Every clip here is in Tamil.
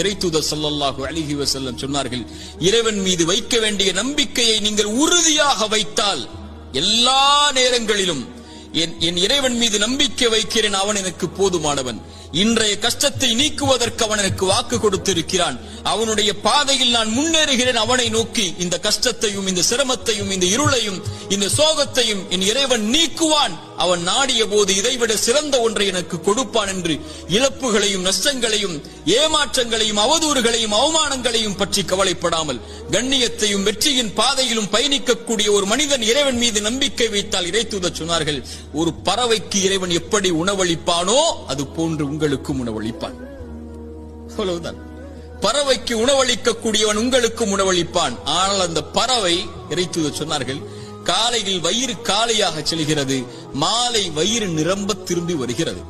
இறைத்தூதர் சல்லல்லாஹு அலைஹி வசல்லம் சொன்னார்கள் இறைவன் மீது வைக்க வேண்டிய நம்பிக்கையை நீங்கள் உறுதியாக வைத்தால் எல்லா நேரங்களிலும் என் என் இறைவன் மீது நம்பிக்கை வைக்கிறேன் அவன் எனக்கு போதுமானவன். இன்றைய கஷ்டத்தை நீக்குவதற்கு அவன் எனக்கு வாக்கு கொடுத்திருக்கிறான். அவனுடைய பாதையில் நான் முன்னேறுகிறேன் அவனை நோக்கி இந்த கஷ்டத்தையும் இந்த சிரமத்தையும் இந்த இருளையும் இந்த சோகத்தையும் என் இறைவன் நீக்குவான். அவன் நாடிய போது இதைவிட சிறந்த ஒன்றை எனக்கு கொடுப்பான் என்று இழப்புகளையும் நஷ்டங்களையும் ஏமாற்றங்களையும் அவதூறுகளையும் அவமானங்களையும் பற்றி கவலைப்படாமல் கண்ணியத்தையும் வெற்றியின் பாதையிலும் பயணிக்கக்கூடிய ஒரு மனிதன் இறைவன் மீது நம்பிக்கை வைத்தால் இறைத்துத சொன்னார்கள் ஒரு பறவைக்கு இறைவன் எப்படி உணவளிப்பானோ அது போன்று உங்களுக்கும் உணவளிப்பான். அவ்வளவுதான். பறவைக்கு உணவளிக்கக்கூடியவன் உங்களுக்கும் உணவளிப்பான். ஆனால் அந்த பறவை இறைத்துத சொன்னார்கள் காலையில் வயிறு காலையாக செல்கிறது. மாலை வயிறு நிரம்ப திரும்பி வருகிறது.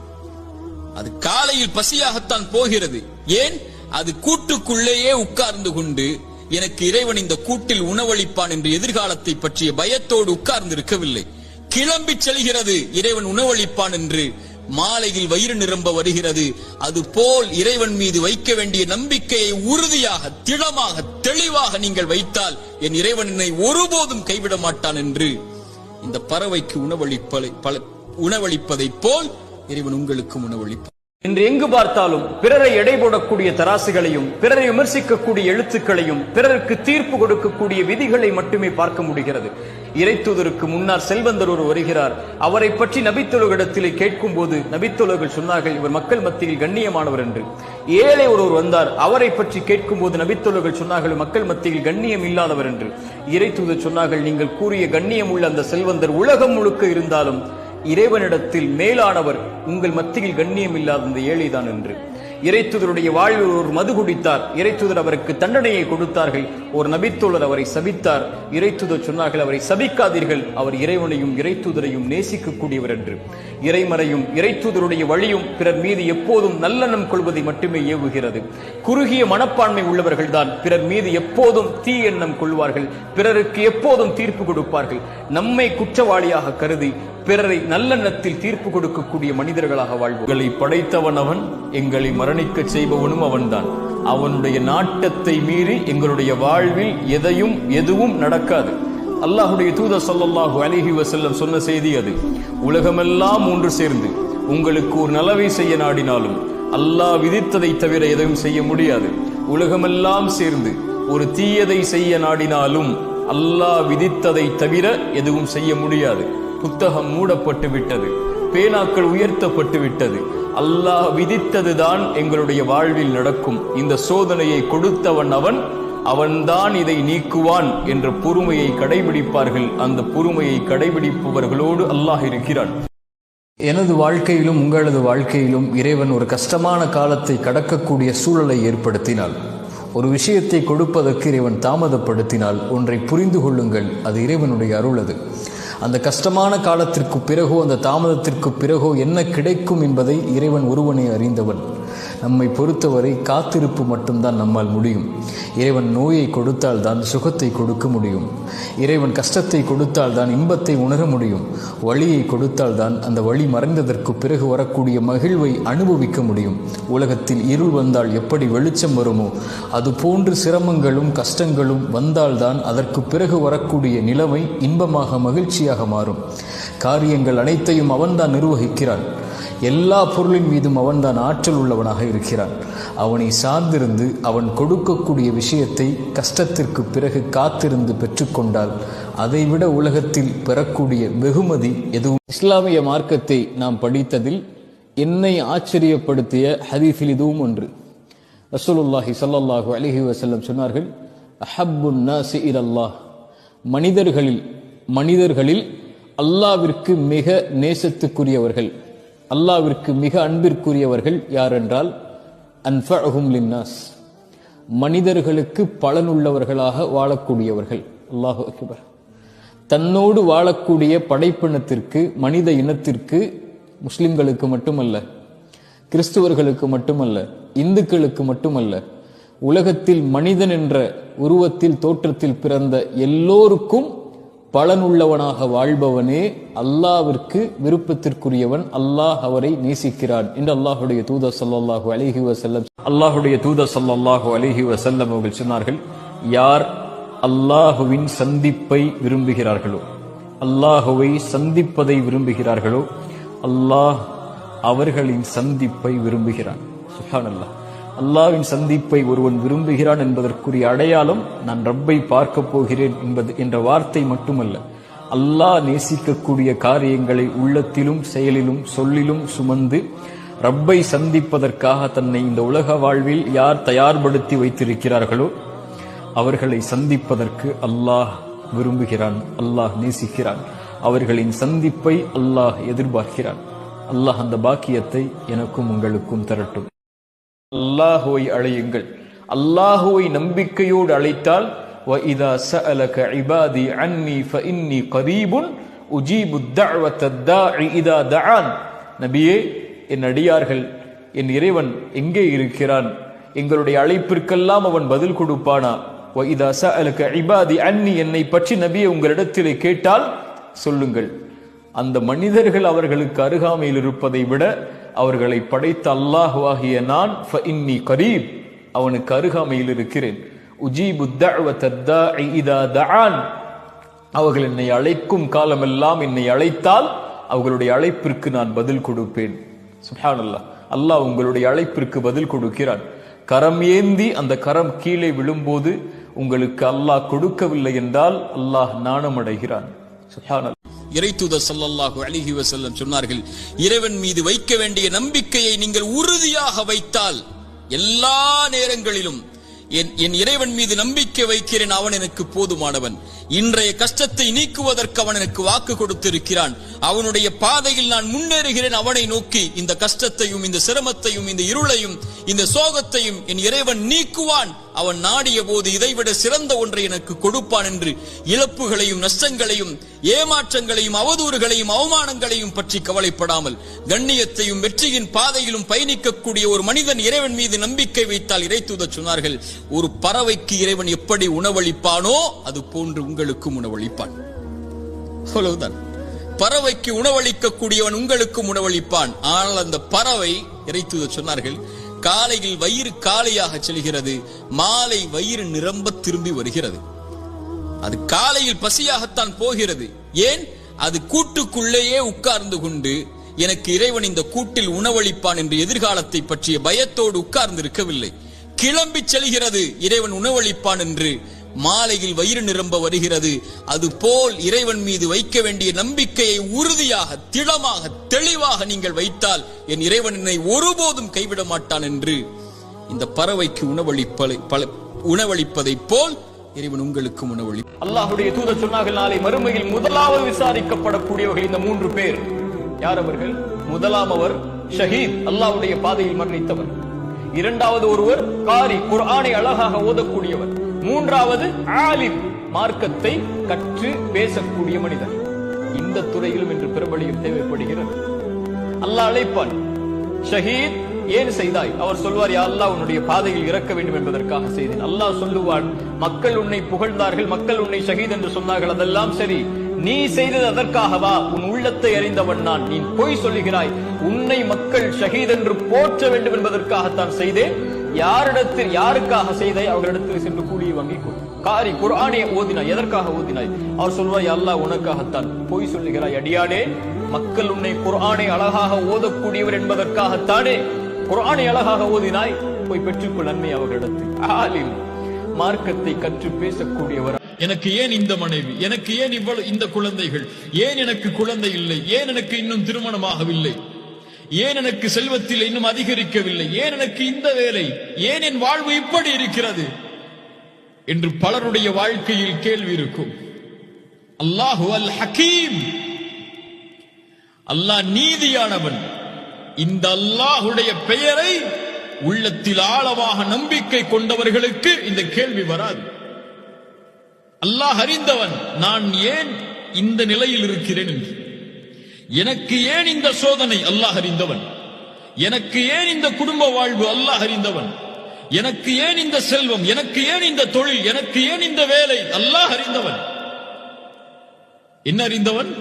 அது காலையில் பசியாகத்தான் போகிறது. ஏன்? அது கூட்டுக்குள்ளேயே உட்கார்ந்து கொண்டு எனக்கு இறைவன் இந்த கூட்டில் உணவளிப்பான் என்று எதிர்காலத்தை பற்றிய பயத்தோடு உட்கார்ந்து இருக்கவில்லை கிளம்பி செல்கிறது. இறைவன் உணவளிப்பான் என்று மாலையில் வயிறு நிரம்ப வருகிறது. அது போல் இறைவன் மீது வைக்க வேண்டிய நம்பிக்கையை உறுதியாக திடமாக தெளிவாக நீங்கள் வைத்தால் என் இறைவன் என்னை ஒருபோதும் கைவிட மாட்டான் என்று. இந்த பறவைக்கு உணவளிப்பதை பல- உணவளிப்பதைப் போல் இறைவன் உங்களுக்கும் உணவளிப்பார் இன்று எங்கு பார்த்தாலும் பிறரை எடை போடக்கூடிய தராசுகளையும் பிறரை விமர்சிக்கக்கூடிய எழுத்துக்களையும் பிறருக்கு தீர்ப்பு கொடுக்கக்கூடிய விதிகளை மட்டுமே பார்க்க முடிகிறது. இறைத்தூதருக்கு முன்னால் செல்வந்தர் ஒரு வருகிறார். அவரை பற்றி நபித்தொழுகிடத்திலே கேட்கும் போது நபித்தொழுகள் சொன்னார்கள் இவர் மக்கள் மத்தியில் கண்ணியமானவர் என்று. ஏழை ஒருவர் வந்தார் அவரை பற்றி கேட்கும் போது நபித்தொழுகள் சொன்னார்கள் மக்கள் மத்தியில் கண்ணியம் இல்லாதவர் என்று. இறைத்தூதர் சொன்னார்கள் நீங்கள் கூறிய கண்ணியம் உள்ள அந்த செல்வந்தர் உலகம் முழுக்க இருந்தாலும் இறைவனிடத்தில் மேலானவர் உங்கள் மத்தியில் கண்ணியம் இல்லாத அந்த ஏழைதான் என்று. இறைத்துதருடைய வாழ்வில் ஒரு மது குடித்தார். இறைத்துதர் அவருக்கு தண்டனையை கொடுத்தார்கள். ஒரு நபித்தோழர் அவரை சபித்தார். இறைத்துதர் சொன்னார்கள் அவரை சபிக்காதீர்கள். அவர் இறைவனையும் இறைத்துதரையும் நேசிக்கக்கூடியவர் என்று. இறைமறையும் இறைத்துதருடைய வழியும் பிறர் மீது எப்போதும் நல்லெண்ணம் கொள்வதை மட்டுமே ஏவுகிறது. குறுகிய மனப்பான்மை உள்ளவர்கள்தான் பிறர் மீது எப்போதும் தீ எண்ணம் கொள்வார்கள். பிறருக்கு எப்போதும் தீர்ப்பு கொடுப்பார்கள். நம்மை குற்றவாளியாக கருதி பிறரை நல்லெண்ணத்தில் தீர்ப்பு கொடுக்கக்கூடிய மனிதர்களாக வாழ்வோம். எங்களை படைத்தவன் அவன் எங்களை மரணிக்க செய்பவனும் அவன்தான். அவனுடைய நாட்டத்தை மீறி எங்களுடைய வாழ்வில் எதையும் எதுவும் நடக்காது. அல்லாஹுடைய தூத ஸல்லல்லாஹு அலிஹி வசல்லம் சொன்ன செய்தி அது. உலகமெல்லாம் ஒன்று சேர்ந்து உங்களுக்கு ஒரு நலவை செய்ய நாடினாலும் அல்லாஹ் விதித்ததை தவிர எதையும் செய்ய முடியாது. உலகமெல்லாம் சேர்ந்து ஒரு தீயதை செய்ய நாடினாலும் அல்லாஹ் விதித்ததை தவிர எதுவும் செய்ய முடியாது. புத்தகம் மூடப்பட்டு விட்டது பேனாக்கள் உயர்த்தப்பட்டு விட்டது அல்லாஹ் விதித்ததுதான் எங்களுடைய வாழ்வில் நடக்கும். இந்த சோதனையை கொடுத்தவன் அவன் அவன்தான் இதை நீக்குவான் என்ற பொறுமையை கடைபிடிப்பார்கள். அந்த பொறுமையை கடைபிடிப்பவர்களோடு அல்லாஹ் இருக்கிறான். எனது வாழ்க்கையிலும் உங்களது வாழ்க்கையிலும் இறைவன் ஒரு கஷ்டமான காலத்தை கடக்கக்கூடிய சூழலை ஏற்படுத்தினாள். ஒரு விஷயத்தை கொடுப்பதற்கு இறைவன் தாமதப்படுத்தினால் ஒன்றை புரிந்து கொள்ளுங்கள். அது இறைவனுடைய அருள் அது. அந்த கஷ்டமான காலத்திற்கு பிறகோ அந்த தாமதத்திற்கு பிறகோ என்ன கிடைக்கும் என்பதை இறைவன் ஒருவனை அறிந்தவன். நம்மை பொறுத்தவரை காத்திருப்பு மட்டும்தான் நம்மால் முடியும். இறைவன் நோயை கொடுத்தால் தான் சுகத்தை கொடுக்க முடியும். இறைவன் கஷ்டத்தை கொடுத்தால் தான் இன்பத்தை உணர முடியும். வழியை கொடுத்தால் தான் அந்த வழி மறைந்ததற்கு பிறகு வரக்கூடிய மகிழ்வை அனுபவிக்க முடியும். உலகத்தில் இருள் வந்தால் எப்படி வெளிச்சம் வருமோ அது போன்று சிரமங்களும் கஷ்டங்களும் வந்தால்தான் அதற்கு பிறகு வரக்கூடிய நிலைமை இன்பமாக மகிழ்ச்சியாக மாறும். காரியங்கள் அனைத்தையும் அவன்தான் நிர்வகிக்கிறான். எல்லா பொருளின் மீதும் அவன்தான் ஆற்றல் உள்ளவனாக இருக்கிறான். அவனை சார்ந்திருந்து அவன் கொடுக்கக்கூடிய விஷயத்தை கஷ்டத்திற்கு பிறகு காத்திருந்து பெற்றுக்கொண்டால் அதைவிட உலகத்தில் பெறக்கூடிய வெகுமதி எதுவும். இஸ்லாமிய மார்க்கத்தை நாம் படித்ததில் என்னை ஆச்சரியப்படுத்திய ஹதீஃபில் இதுவும் ஒன்று. ரசூலுல்லாஹி சல்லாஹு அலிஹி வசல்லம் சொன்னார்கள் அஹப்புன் நாசி இலல்லாஹ். மனிதர்களில் மனிதர்களில் அல்லாவிற்கு மிக நேசத்துக்குரியவர்கள். அல்லாவிற்கு மிக அன்பிற்குரியவர்கள் யார் என்றால் அன்ஃபஅஹும் லின்னாஸ். மனிதர்களுக்கு பலனுள்ளவர்களாக வாழக்கூடியவர்கள். அல்லாஹு அக்பர். தன்னோடு வாழக்கூடிய படைப்பினத்திற்கு மனித இனத்திற்கு முஸ்லிம்களுக்கு மட்டுமல்ல கிறிஸ்துவர்களுக்கு மட்டுமல்ல இந்துக்களுக்கு மட்டுமல்ல உலகத்தில் மனிதன் என்ற உருவத்தில் தோற்றத்தில் பிறந்த எல்லோருக்கும் பலனுள்ளவனாக வாழ்பவனே அல்லாவிற்கு விருப்பத்திற்குரியவன் அல்லாஹ் அவரை நேசிக்கிறான். என்று அல்லாஹுடைய தூதர் சல்லாஹூ அலிஹி வசல்லம் அல்லாஹுடைய தூதர் சல்லாஹூ அலிஹி வசல்லம் அவர்கள் சொன்னார்கள் யார் அல்லாஹுவின் சந்திப்பை விரும்புகிறார்களோ அல்லாஹுவை சந்திப்பதை விரும்புகிறார்களோ அல்லாஹ் அவர்களின் சந்திப்பை விரும்புகிறான். அல்லாஹ் அல்லாஹ்வின் சந்திப்பை ஒருவன் விரும்புகிறான் என்பதற்குரிய அடையாளம் நான் ரப்பை பார்க்க போகிறேன் என்பது என்ற வார்த்தை மட்டுமல்ல. அல்லாஹ் நேசிக்கக்கூடிய காரியங்களை உள்ளத்திலும் செயலிலும் சொல்லிலும் சுமந்து ரப்பை சந்திப்பதற்காக தன்னை இந்த உலக வாழ்வில் யார் தயார்படுத்தி வைத்திருக்கிறார்களோ அவர்களை சந்திப்பதற்கு அல்லாஹ் விரும்புகிறான் அல்லாஹ் நேசிக்கிறான். அவர்களின் சந்திப்பை அல்லாஹ் எதிர்பார்க்கிறான். அல்லாஹ் அந்த பாக்கியத்தை எனக்கும் உங்களுக்கும் தரட்டும். அல்லாஹுவை அழையுங்கள் அல்லாஹுவை நம்பிக்கையோடு அழைத்தால் وَإِذَا سَأَلَكَ عِبَادِي عَنِّي فَإِنِّي قَرِيبٌ أُجِيبُ الدَّعْوَةَ الدَّاعِ إِذَا دَعَانِ நபியே என் அடியார்கள் என் இறைவன் எங்கே இருக்கிறான் எங்களுடைய அழைப்பிற்கெல்லாம் அவன் பதில் கொடுப்பானா وَإِذَا سَأَلَكَ عِبَادِي عَنِّي என்னை பற்றி நபியே உங்களிடத்திலே கேட்டால் சொல்லுங்கள் அந்த மனிதர்கள் அவர்களுக்கு அருகாமையில் இருப்பதை விட அவர்களை படைத்த அல்லாஹுவாகிய நான் இன்னி கரீப். அவனுக்கு அருகாமையில் இருக்கிறேன். உஜீபு தான் அவர்கள் என்னை அழைக்கும் காலமெல்லாம் என்னை அழைத்தால் அவர்களுடைய அழைப்பிற்கு நான் பதில் கொடுப்பேன். சுப்ஹானல்லாஹ். அல்லாஹ் உங்களுடைய அழைப்பிற்கு பதில் கொடுக்கிறான். கரம் ஏந்தி அந்த கரம் கீழே விழும்போது உங்களுக்கு அல்லாஹ் கொடுக்கவில்லை என்றால் அல்லாஹ் நாணமடைகிறான். சுப்ஹானல்லாஹ். இறைத்தூதர் சல்லல்லாஹு அலிஹி வசல்லம் சொன்னார்கள் இறைவன் மீது வைக்க வேண்டிய நம்பிக்கையை நீங்கள் உறுதியாக வைத்தால் எல்லா நேரங்களிலும் என் என் இறைவன் மீது நம்பிக்கை வைக்கிறேன் அவன் எனக்கு போதுமானவன். இன்றைய கஷ்டத்தை நீக்குவதற்கு அவன் எனக்கு வாக்கு கொடுத்திருக்கிறான். அவனுடைய பாதையில் நான் முன்னேறுகிறேன் அவனை நோக்கி இந்த கஷ்டத்தையும் இந்த சிரமத்தையும் இந்த இருளையும் இந்த சோகத்தையும் என் இறைவன் நீக்குவான். அவன் நாடிய போது இதைவிட சிறந்த ஒன்றை எனக்கு கொடுப்பான் என்று இழப்புகளையும் நஷ்டங்களையும் ஏமாற்றங்களையும் அவதூறுகளையும் அவமானங்களையும் பற்றி கவலைப்படாமல் கண்ணியத்தையும் வெற்றியின் பாதையிலும் பயணிக்கக்கூடிய ஒரு மனிதன் இறைவன் மீது நம்பிக்கை வைத்தால் இறைத்தூதர் சொன்னார்கள் ஒரு பறவைக்கு இறைவன் எப்படி உணவளிப்பானோ அது போன்று உங்களுக்கும் உணவளிப்பான். அவ்வளவுதான். பறவைக்கு உணவளிக்கக்கூடியவன் உங்களுக்கும் உணவளிப்பான். ஆனால் அந்த பறவை இறைத்தூதர் சொன்னார்கள் காலையில் வயிறு காலையாக செல்கிறது மாலை வயிறு நிரம்ப திரும்பி வருகிறது. அது காலையில் பசியாகத்தான் போகிறது. ஏன்? அது கூட்டுக்குள்ளேயே உட்கார்ந்து கொண்டு எனக்கு இறைவன் இந்த கூட்டில் உணவளிப்பான் என்று எதிர்காலத்தை பற்றிய பயத்தோடு உட்கார்ந்து இருக்கவில்லை கிளம்பி செல்கிறது இறைவன் உணவளிப்பான் என்று மாலையில் வயிறு நிரம்ப வருகிறது. அது போல் இறைவன் மீது வைக்க வேண்டிய நம்பிக்கையை உறுதியாக திடமாக தெளிவாக நீங்கள் வைத்தால் என் இறைவன் என்னை ஒருபோதும் கைவிட மாட்டான் என்று. இந்த பறவைக்கு உணவளிப்பலை பல போல் இறைவன் உங்களுக்கும் உணவளி அல்லாஹுடைய தூதர் சொன்னார்கள் நாளை மறுமையில் முதலாவது விசாரிக்கப்படக்கூடியவர்கள் இந்த மூன்று பேர். யார் அவர்கள்? முதலாம் அவர் ஷஹீத் அல்லாஹ்வுடைய பாதையில் மரணித்தவர். இரண்டாவது ஒருவர் காரி குர்ஆனை அழகாக ஓதக்கூடியவர். மூன்றாவது ஆலிம் மார்க்கத்தை கற்று பேசக்கூடிய மனிதர் இந்த துறையிலும் இன்று பிரபலியும் தேவைப்படுகிறது. அல்லாஹ் அழைப்பான் ஷஹீத் ஏன் செய்தாய்? அவர் சொல்வார் யா அல்லாஹ் உன்னுடைய பாதையில் இறக்க வேண்டும் என்பதற்காக செய்தேன். அல்லாஹ் சொல்லுவான் மக்கள் உன்னை புகழ்ந்தார்கள் மக்கள் உன்னை ஷஹீத் என்று சொன்னார்கள் அதெல்லாம் சரி. நீ செய்தது அதற்காகவா உன் உள்ளத்தை அறிந்தவன் நான். நீ பொய் சொல்லுகிறாய். உன்னை மக்கள் ஷஹீத் என்று போற்ற வேண்டும் என்பதற்காகத்தான் செய்தேன். யாரிடத்தில் யாருக்காக செய்தாய் அவர்களிடத்தில் சென்று கூலி வாங்கி காரி குர்ஆனை ஓதினாய் எதற்காக ஓதினாய்? அவர் சொல்வாய் அல்லாஹ் உனக்காகத்தான். பொய் சொல்லுகிறாய் அடியானே மக்கள் உன்னை குரானை அழகாக ஓதக்கூடியவர் என்பதற்காகத்தானே குரானை அழகாக ஓதினாய். போய் பெற்றுக்கொள் நன்மை அவர்களிடத்தில். ஆலிம் மார்க்கத்தை கற்று பேசக்கூடியவர். எனக்கு ஏன் இந்த மனைவி? எனக்கு ஏன் இவ்வளவு இந்த குழந்தைகள்? ஏன் எனக்கு குழந்தை இல்லை? ஏன் எனக்கு இன்னும் திருமணமாகவில்லை? ஏன் எனக்கு செல்வத்தில் இன்னும் அதிகரிக்கவில்லை? ஏன் எனக்கு இந்த வேலை? ஏன் என் வாழ்வு இப்படி இருக்கிறது? என்று பலருடைய வாழ்க்கையில் கேள்வி இருக்கும். அல்லாஹு அல் ஹக்கீம் அல்லாஹ் நீதியானவன். இந்த அல்லாஹுடைய பெயரை உள்ளத்தில் ஆழமாக நம்பிக்கை கொண்டவர்களுக்கு இந்த கேள்வி வராது. அல்லாஹ் அறிந்தவன் நான் ஏன் இந்த நிலையில் இருக்கிறேன் என்று? எனக்கு ஏன் இந்த சோதனை? அல்லாஹ் அறிந்தவன். எனக்கு ஏன் இந்த குடும்ப வாழ்வு? அல்லாஹ் அறிந்தவன். எனக்கு ஏன் இந்த செல்வம்? எனக்கு ஏன் இந்த தொழில்? எனக்கு ஏன் இந்த வேலை? அல்லாஹ் அறிந்தவன். என்ன அறிந்தவன்?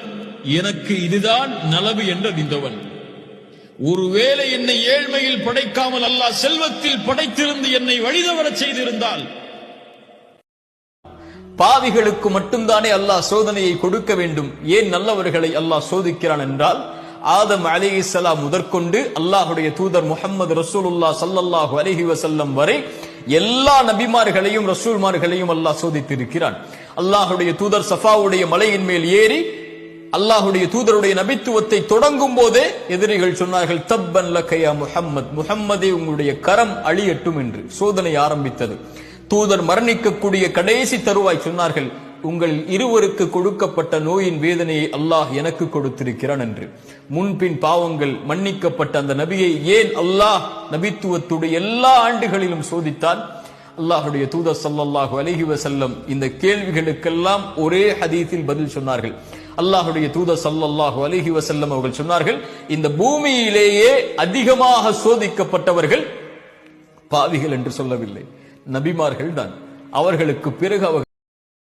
எனக்கு இதுதான் நலவு என்று அறிந்தவன். ஒருவேளை என்னை ஏழ்மையில் படைக்காமல் அல்லாஹ் செல்வத்தில் படைத்திருந்து என்னை வழிதவரச் செய்திருந்தால் பாவிகளுக்கு மட்டும்தானே அல்லாஹ் சோதனையை கொடுக்க வேண்டும். ஏன் நல்லவர்களை அல்லாஹ் சோதிக்கிறான் என்றால் ஆதம் அலைஹிஸ்ஸலாம் முதற்கொண்டு அல்லாஹுடைய தூதர் முகமது ரசூலுல்லா ஸல்லல்லாஹு அலஹி வசல்லம் வரை எல்லா நபிமார்களையும் ரசூல்மார்களையும் அல்லாஹ் சோதித்திருக்கிறான். அல்லாஹுடைய தூதர் சஃபாவுடைய மலையின் மேல் ஏறி அல்லாஹுடைய தூதருடைய நபித்துவத்தை தொடங்கும் போதே எதிரிகள் சொன்னார்கள் தப்பன் லக்கையா முஹம்மத் முஹம்மதே உங்களுடைய கரம் அழியட்டும் என்று சோதனை ஆரம்பித்தது. தூதர் மரணிக்கக்கூடிய கடைசி தருவாய் சொன்னார்கள் உங்கள் இருவருக்கு கொடுக்கப்பட்ட நோயின் வேதனையை அல்லாஹ் எனக்கு கொடுத்திருக்கிறான் என்று. முன்பின் பாவங்கள் மன்னிக்கப்பட்ட அந்த நபியை ஏன் அல்லாஹ் நபித்துவத்துடைய எல்லா ஆண்டுகளிலும் சோதித்தான்? அல்லாஹுடைய தூதர் ஸல்லல்லாஹு அலஹி வசல்லம் இந்த கேள்விகளுக்கெல்லாம் ஒரே ஹதீஸில் பதில் சொன்னார்கள். அல்லாஹுடைய தூதர் சல்லாஹு அலஹி வசல்லம் அவர்கள் சொன்னார்கள் இந்த பூமியிலேயே அதிகமாக சோதிக்கப்பட்டவர்கள் பாவிகள் என்று சொல்லவில்லை. நபிமார்கள் தான் அவர்களுக்கு பிறகு அவர்கள்